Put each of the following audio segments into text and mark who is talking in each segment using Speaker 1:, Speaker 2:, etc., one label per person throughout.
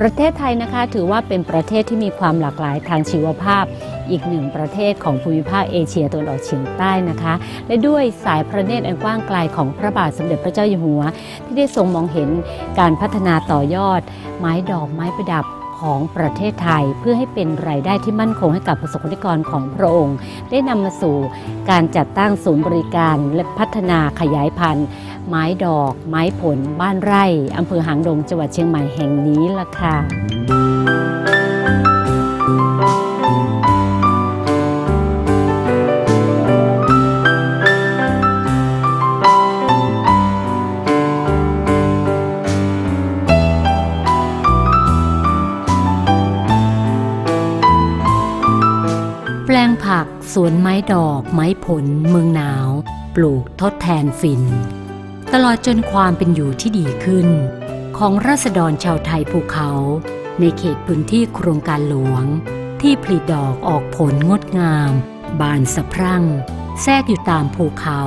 Speaker 1: ประเทศไทยนะคะถือว่าเป็นประเทศที่มีความหลากหลายทางชีวภาพ อีกหนึ่งประเทศของภูมิภาคเอเชียตะวันออกเฉียงใต้นะคะ และด้วยสายพระเนตรอันกว้างไกลของพระบาทสมเด็จพระเจ้าอยู่หัว ที่ได้ทรงมองเห็นการพัฒนาต่อยอด ไม้ดอกไม้ประดับของประเทศไทยเพื่อให้เป็นรายได้ที่มั่นคงให้กับประสบนิกรของพระองค์ ได้นำมาสู่การจัดตั้งศูนย์บริการและพัฒนาขยายพันธุ์ ไม้ดอก ไม้ผล บ้านไร่อำเภอหางดงจังหวัดเชียงใหม่แห่งนี้ล่ะค่ะแปลงผักสวนไม้ดอกไม้ผลเมืองหนาว ปลูกทดแทนฝิ่น ตลอดจนความเป็นอยู่ที่ดีขึ้น ของราษฎรชาวไทยภูเขา ในเขตพื้นที่โครงการหลวง ที่ผลิดอกออกผลงดงาม บานสะพรั่ง แทรกอยู่ตามภูเขา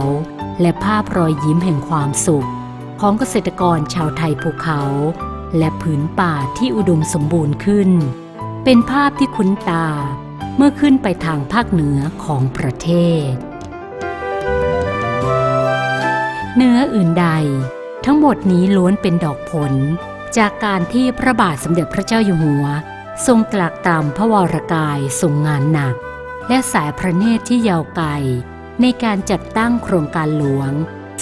Speaker 1: และภาพรอยยิ้มแห่งความสุข ของเกษตรกรชาวไทยภูเขา และผืนป่าที่อุดมสมบูรณ์ขึ้น เป็นภาพที่คุ้นตา เมื่อขึ้นไปทางภาคเหนือของประเทศ เนื้ออื่นใด ทั้งหมดนี้ล้วนเป็นดอกผล จากการที่พระบาทสมเด็จพระเจ้าอยู่หัว ทรงตรากตรำพระวรกายทรงงานหนัก และสายพระเนตรที่ยาวไกล ในการจัดตั้งโครงการหลวง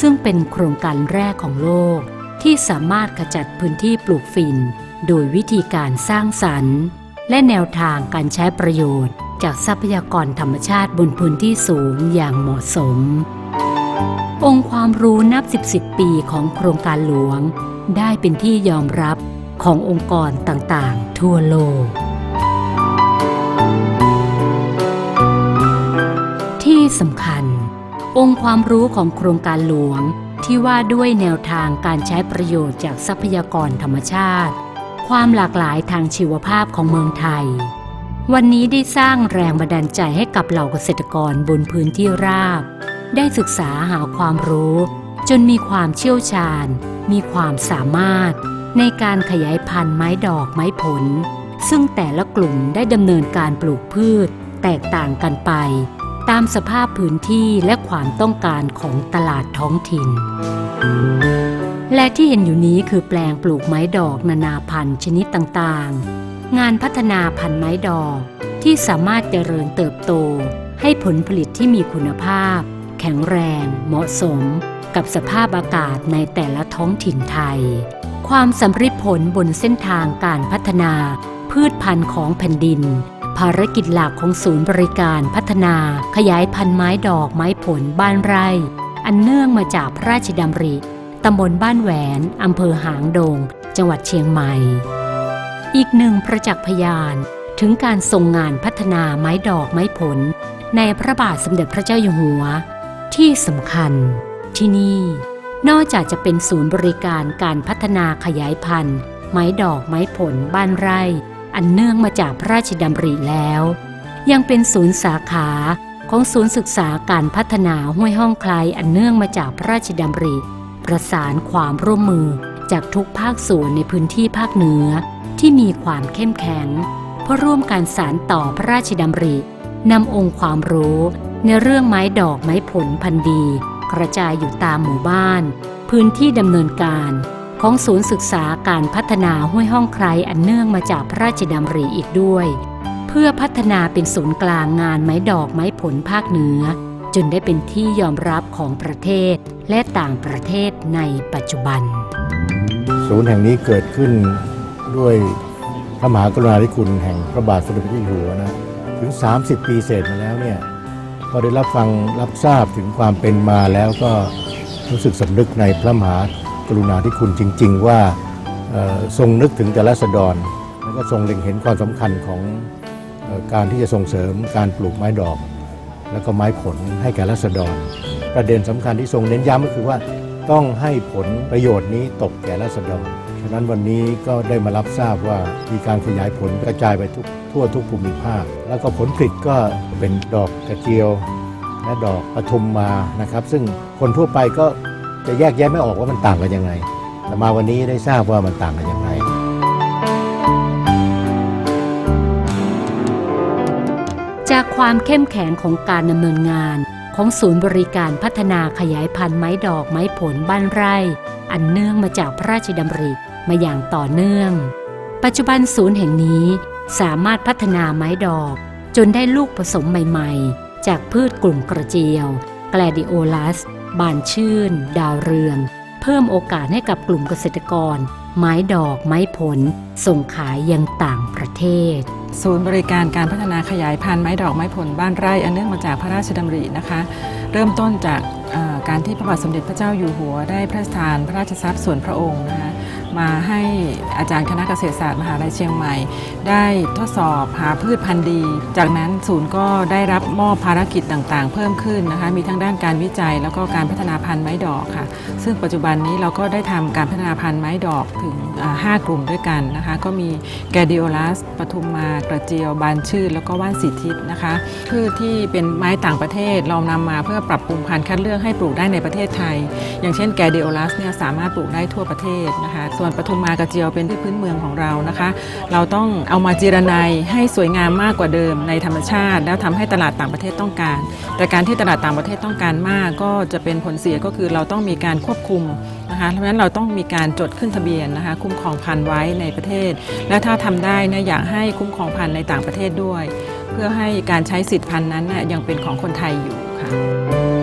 Speaker 1: ซึ่งเป็นโครงการแรกของโลก ที่สามารถขจัดพื้นที่ปลูกฝิ่น โดยวิธีการสร้างสรรค์ และแนวทางการใช้ประโยชน์ จากทรัพยากรธรรมชาติบนพื้นที่สูงอย่างเหมาะสม องค์ความรู้นับสิบสิบปีของโครงการหลวง ได้เป็นที่ยอมรับขององค์กรต่างๆ ทั่วโลก ที่สำคัญ องค์ความรู้ของโครงการหลวงที่ว่าด้วยแนวทางการใช้ประโยชน์จากทรัพยากรธรรมชาติ ความหลากหลายทางชีวภาพของเมืองไทย วันนี้ได้สร้างแรงบันดาลใจให้กับเหล่าเกษตรกรบนพื้นที่ราบ ได้ศึกษาหาความรู้ จนมีความเชี่ยวชาญ มีความสามารถ ในการขยายพันธุ์ไม้ดอกไม้ผล ซึ่งแต่ละกลุ่มได้ดำเนินการปลูกพืช แตกต่างกันไป ตามสภาพพื้นที่และความต้องการของตลาดท้องถิ่น และที่เห็นอยู่นี้คือแปลงปลูกไม้ดอกนานาพันธุ์ชนิดต่างๆ งานพัฒนาพันธุ์ไม้ดอกที่สามารถเจริญเติบโตให้ผลผลิตที่มีคุณภาพ แข็งแรงเหมาะสมกับสภาพอากาศในแต่ละท้องถิ่นไทย ความสำเร็จผลบนเส้นทางการพัฒนาพืชพันธุ์ของแผ่นดิน ภารกิจหลักของศูนย์บริการพัฒนาขยายพันธุ์ไม้ดอกไม้ผลบ้านไร่ อันเนื่องมาจากพระราชดำริตำบลบ้านแหวน อำเภอหางดง จังหวัดเชียงใหม่ อีกหนึ่งประจักษ์พยานถึงการทรงงานพัฒนาไม้ดอกไม้ผล ในพระบาทสมเด็จพระเจ้าอยู่หัว ที่สำคัญ ที่นี่ นอกจากจะเป็นศูนย์บริการการพัฒนาขยายพันธุ์ ไม้ดอกไม้ผลบ้านไร่ อันเนื่องมาจากพระราชดำริแล้ว ยังเป็นศูนย์สาขาของศูนย์ศึกษาการพัฒนาห้วยห้องคลายอันเนื่องมาจากพระราชดำริ ประสานความร่วมมือจากทุกภาคส่วนในพื้นที่ภาคเหนือ ที่มีความเข้มแข็ง เพื่อร่วมการสารต่อพระราชดำรินำองค์ความรู้ ในเรื่องไม้ดอกไม้ผลพันธุ์ดี กระจายอยู่ตามหมู่บ้าน พื้นที่ดำเนินการของศูนย์ศึกษาการพัฒนาห้วยห้องใครอันเนื่องมาจากพระราชดำริอีกด้วย เพื่อพัฒนาเป็นศูนย์กลางงานไม้ดอกไม้ผลภาคเหนือ จนได้เป็นที่ยอมรับของประเทศและต่างประเทศในปัจจุบัน
Speaker 2: ศูนย์แห่งนี้เกิดขึ้นด้วยพระมหากรุณาธิคุณแห่งพระบาทสมเด็จพระเจ้าอยู่หัวนะถึง 30 ปีเศษมาแล้วเนี่ย พอได้รับฟังรับทราบถึงความเป็นมาแล้วก็รู้สึกสำนึกในพระมหากรุณาธิคุณจริง ๆ ว่าทรงนึกถึงแต่ละสดรแล้วก็ทรงเล็งเห็นความสำคัญของออการที่จะส่งเสริมการปลูกไม้ดอก แล้วก็ไม้ผลให้แก่รัษฎร ประเด็นสำคัญที่ทรงเน้นย้ำก็คือว่าต้องให้ผลประโยชน์นี้ตกแก่ราษฎร ฉะนั้นวันนี้ก็ได้มารับทราบว่ามีการขยายผลกระจายไปทุกทั่วทุกภูมิภาค แล้วก็ผลผลิตก็เป็นดอกกระเจียว และดอกปทุมมานะครับ ซึ่งคนทั่วไปก็จะแยกแยะไม่ออกว่ามันต่างกันยังไง แต่มาวันนี้ได้ทราบว่ามันต่างกันยังไง
Speaker 1: จากความเข้มแข็งของการดำเนินงาน ของศูนย์บริการพัฒนาขยายพันธุ์ไม้ดอกไม้ผลบ้านไร่ อันเนื่องมาจากพระราชดำริ มาอย่างต่อเนื่อง ปัจจุบันศูนย์แห่งนี้สามารถพัฒนาไม้ดอก จนได้ลูกผสมใหม่ๆ จากพืชกลุ่มกระเจียว แกลดิโอลัส บานชื่น ดาวเรือง เพิ่มโอกาสให้กับกลุ่มเกษตรกร ไม้ดอกไม้ผล ส่งขายยังต่างประเทศ
Speaker 3: ศูนย์บริการการพัฒนาขยายพันธุ์ไม้ดอกไม้ผลบ้านไร่อันเนื่องมาจากพระราชดำรินะคะ เริ่มต้นจากการที่พระบาทสมเด็จพระเจ้าอยู่หัวได้พระราชทานพระราชทรัพย์ส่วนพระองค์นะคะ มาให้อาจารย์คณะเกษตรศาสตร์มหาลัยเชียงใหม่ ได้ทดสอบหาพืชพันธุ์ดี จากนั้นศูนย์ก็ได้รับมอบภารกิจต่างๆ เพิ่มขึ้นนะคะมีทั้งด้านการวิจัย แล้วก็การพัฒนาพันธุ์ไม้ดอกค่ะ ซึ่งปัจจุบันนี้เราก็ได้ทำการพัฒนาพันธุ์ไม้ดอกถึงอ่าห้ากลุ่มด้วยกันนะคะก็มีแกดิโอลัสปทุมมากระเจียว บานชื่นแล้วก็ว่านสีทิศนะคะพืชที่เป็นไม้ต่างประเทศเรานำมาเพื่อปรับปรุงพันธุ์คัดเลือกให้ปลูกได้ในประเทศไทย อย่างเช่นแกดิโอลัสเนี่ยสามารถปลูกได้ทั่วประเทศนะคะส่วนปทุมมากระเจียวเป็นพืชพื้นเมืองของเรานะคะ เราต้องเอามาจีรนัยให้สวยงามมากกว่าเดิมในธรรมชาติ แล้วทำให้ตลาดต่างประเทศต้องการ แต่การที่ตลาดต่างประเทศต้องการมากก็จะเป็นผลเสียก็คือเราต้องมีการควบคุมนะคะเพราะฉะนั้นเราต้องมีการจดขึ้นทะเบียนนะคะคุ้มครองพันธุ์ไว้ในประเทศ และถ้าทำได้นี่ยอยากให้คุ้มครองพันธุ์ในต่างประเทศด้วย เพื่อให้การใช้สิทธิพันธุ์นั้นน่ะยังเป็นของคนไทยอยู่ค่ะ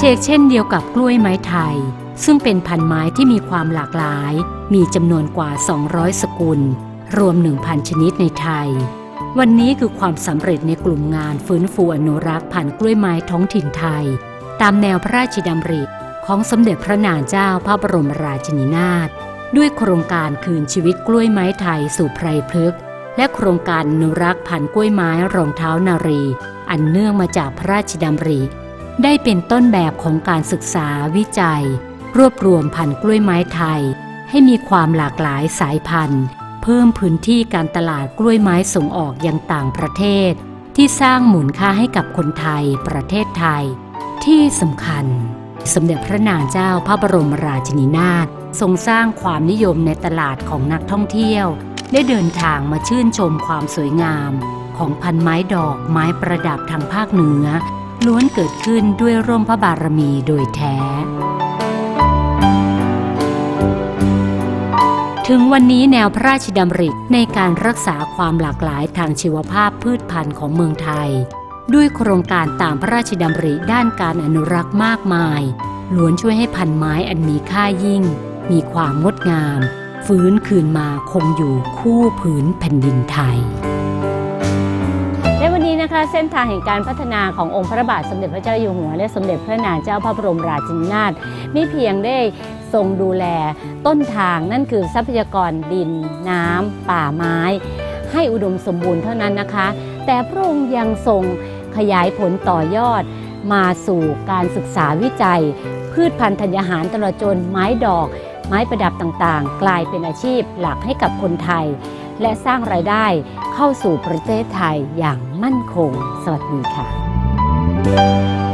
Speaker 1: เชกเช่นเดียวกับกล้วยไม้ไทย ซึ่งเป็นพันธุ์ไม้ที่มีความหลากหลาย มีจำนวนกว่า 200 สกุล รวม 1,000 ชนิดในไทย วันนี้คือความสำเร็จในกลุ่มงานฟื้นฟูอนุรักษ์พันธุ์กล้วยไม้ท้องถิ่นไทย ตามแนวพระราชดำริของสมเด็จพระนางเจ้าพระบรมราชินีนาถด้วยโครงการคืนชีวิตกล้วยไม้ไทยสู่ไพรพฤกษ์และโครงการอนุรักษ์พันธุ์กล้วยไม้รองเท้านารี อันเนื่องมาจากพระราชดำริ ได้เป็นต้นแบบของการศึกษาวิจัย รวบรวมพันธุ์กล้วยไม้ไทย ให้มีความหลากหลายสายพันธุ์ เพิ่มพื้นที่การตลาดกล้วยไม้ส่งออกยังต่างประเทศ ที่สร้างหมุนค่าให้กับคนไทย ประเทศไทย ที่สำคัญ สมเด็จพระนางเจ้าพระบรมราชินีนาถทรงสร้างความนิยมในตลาดของนักท่องเที่ยว ได้เดินทางมาชื่นชมความสวยงาม ของพันไม้ดอกไม้ประดับทางภาคเหนือ ล้วนเกิดขึ้นด้วยร่มพระบารมีโดยแท้ ถึงวันนี้แนวพระราชดำริในการรักษาความหลากหลายทางชีวภาพพืชพันธุ์ของเมืองไทย ด้วยโครงการตามพระราชดำริด้านการอนุรักษ์มากมาย ล้วนช่วยให้พันไม้อันมีค่ายิ่ง มีความงดงาม ฟื้นคืนมาคงอยู่คู่ผืนแผ่นดินไทย วันนี้นะคะเส้นทางแห่งการพัฒนาขององค์พระบาทสมเด็จพระเจ้าอยู่หัว และสมเด็จพระนางเจ้าพระบรมราชินีนาถม่เพียงได้ทรงดูแลต้นทางนั่นคือทรัพยากรดิน น้ำ ป่าไม้ ให้อุดมสมบูรณ์เท่านั้นนะคะ แต่พระองค์ยังทรงขยายผลต่อยอดมาสู่การศึกษาวิจัย พืชพันธุ์ธัญญาหารตลอดจนไม้ดอก ไม้ประดับต่างๆ กลายเป็นอาชีพหลักให้กับคนไทย และสร้างรายได้เข้าสู่ประเทศไทยอย่างมั่นคง สวัสดีค่ะ